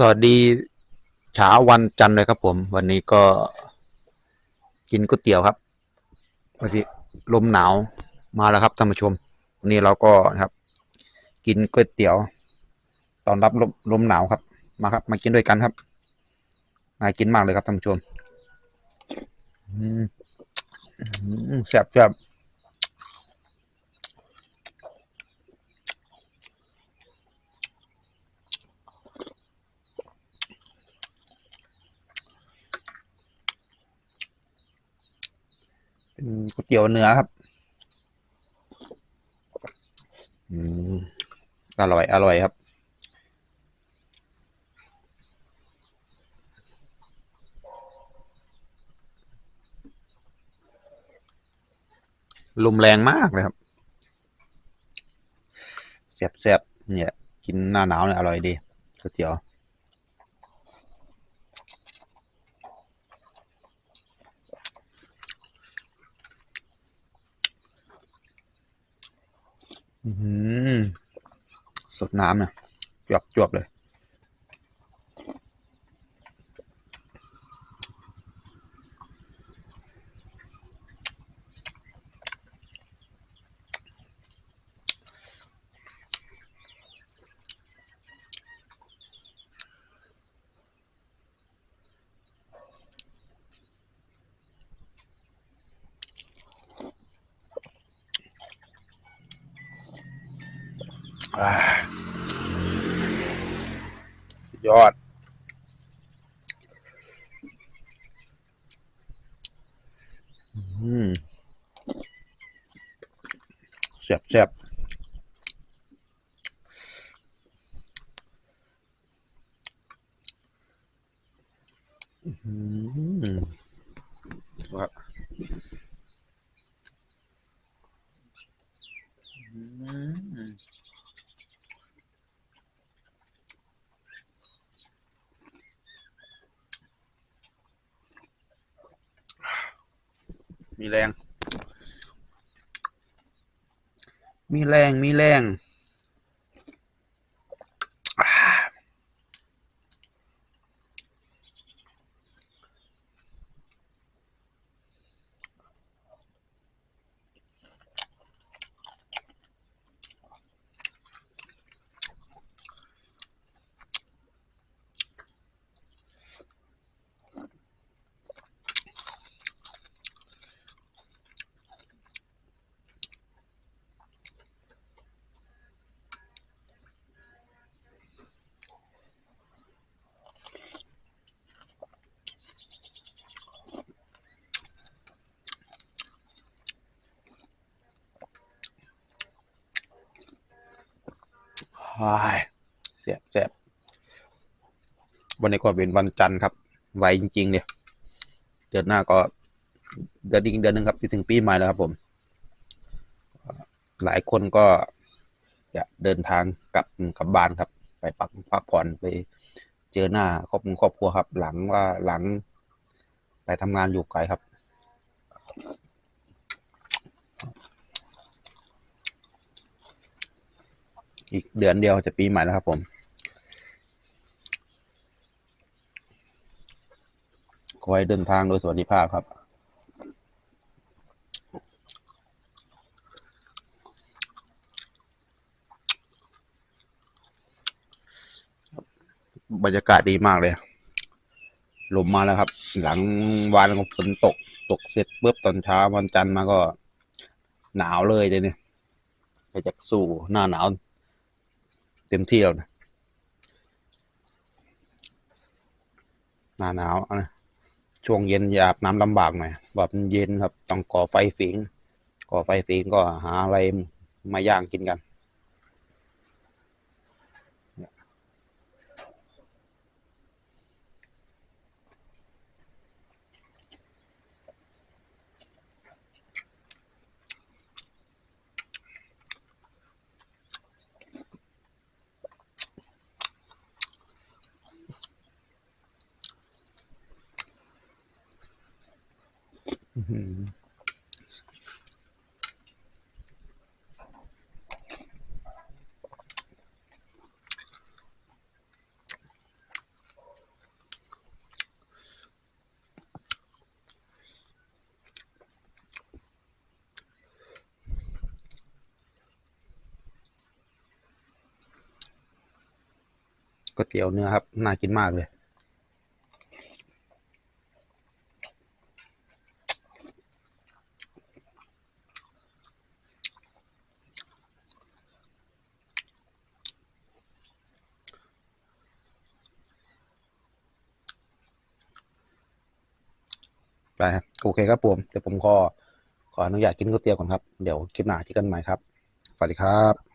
สวัสดีเช้าวันจันทร์เลยครับผม วันนี้ก็กินก๋วยเตี๋ยวครับวันนี้ลมหนาวมาแล้วครับท่านผู้ชม วันนี้เราก็นะครับ กินก๋วยเตี๋ยวตอนรับลมลมหนาวครับ มาครับ มากินด้วยกันครับน่ากินมากเลยครับท่านผู้ชมอืมอืมแซ่บแซ่บ ก๋วยเตี๋ยวเนื้อครับอืมอร่อย อร่อยครับ ลมแรงมากเลยครับแซ่บแซบเนี่ย กินหน้าหนาวเนี่ยอร่อยดีก๋วยเตี๋ยว สดน้ำเนี่ยจวบจวบเลย ยอดอืมแซ่บแซ่บอื้อหือครับอืม มีแรง มีแรง มีแรง เสียบเสียบวันนี้ก็เป็นวันจันทร์ครับ ไวจริง ๆ เนี่ย เดือนหน้าก็เดือนอีกเดือนหนึ่งครับจะถึงปีใหม่แล้วครับผม หลายคนก็จะเดินทางกลับกลับบ้านครับ ไปพักพักผ่อนไปเจอหน้าครอบครัวครอบครัวครับ หลังว่าหลังไปทำงานอยู่ไกลครับ อีกเดือนเดียวจะปีใหม่แล้วครับผม ขอให้เดินทางโดยสวัสดิภาพครับ บรรยากาศดีมากเลย ลมมาแล้วครับ หลังวานก็ฝนตก ตกเสร็จปุ๊บตอนเช้าวันจันทร์มาก็หนาวเลยเลยเนี่ยไปจะสู่หน้าหนาว เต็มที่แล้วนะหน้าหนาวนะช่วงเย็นอย่าบน้ำลำบากหน่อยแบบเย็นครับ ต้องก่อไฟฝิงก่อไฟฝิงก็หาอะไรมาย่างกินกัน ก๋วยเตี๋ยวเนื้อครับ น่ากินมากเลย ไปครับโอเคครับผมเดี๋ยวผมขอขออนุญาตกินก๋วยเตี๋ยวก่อนครับ เดี๋ยวคลิปหน้าที่กันใหม่ครับ สวัสดีครับ